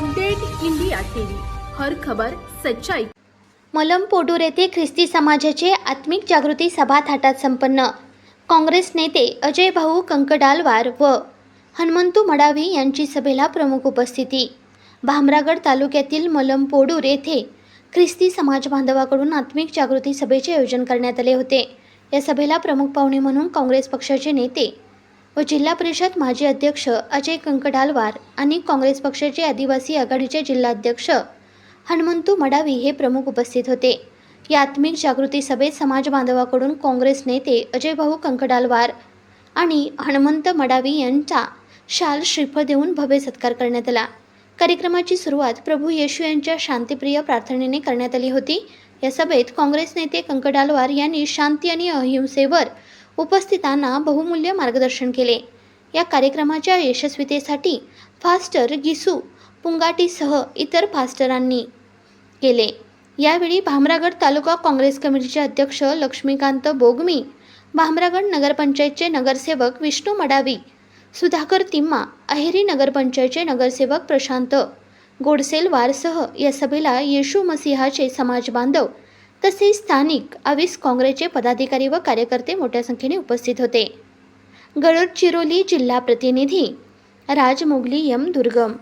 Update India TV. हर खबर सच्चाई. मलमपोडूर येथे ख्रिस्ती समाजाचे आत्मिक जागृती सभा थाटात संपन्न. काँग्रेस नेते अजय भाऊ कंकडालवार व हनुमंतू मडावी यांची सभेला प्रमुख उपस्थिती. भामरागड तालुक्यातील मलमपोडूर येथे ख्रिस्ती समाज बांधवाकडून आत्मिक जागृती सभेचे आयोजन करण्यात आले होते. या सभेला प्रमुख पाहुणे म्हणून काँग्रेस पक्षाचे नेते व जिल्हा परिषद माजी अध्यक्ष अजय कंकडालवार आणि काँग्रेस पक्षाचे आदिवासी आघाडीचे जिल्हाध्यक्ष हनुमंतू मडावी हे प्रमुख उपस्थित होते. या आत्मिक जागृती सभेत समाज बांधवाकडून काँग्रेस नेते अजय भाऊ कंकडालवार आणि हनुमंत मडावी यांचा शाल श्रीफळ देऊन भव्य सत्कार करण्यात आला. कार्यक्रमाची सुरुवात प्रभू येशू यांच्या शांतिप्रिय प्रार्थनेने करण्यात आली होती. या सभेत काँग्रेस नेते कंकडालवार यांनी शांती आणि अहिंसेवर उपस्थितांना बहुमूल्य मार्गदर्शन केले. या कार्यक्रमाच्या यशस्वीतेसाठी फास्टर गिसू पुंगाटीसह इतर फास्टरांनी केले. यावेळी भामरागड तालुका काँग्रेस कमिटीचे अध्यक्ष लक्ष्मीकांत बोगमी भामरागड नगरपंचायतचे नगरसेवक विष्णू मडावी सुधाकर तिम्मा अहेरी नगरपंचायतचे नगरसेवक प्रशांत गोडसेलवारसह या सभेला येशू मसिहाचे समाज बांधव तसेच स्थानिक अवीस काँग्रेसचे पदाधिकारी व कार्यकर्ते मोठ्या संख्येने उपस्थित होते. गडचिरोली जिल्हा प्रतिनिधी राजमोगली यम दुर्गम.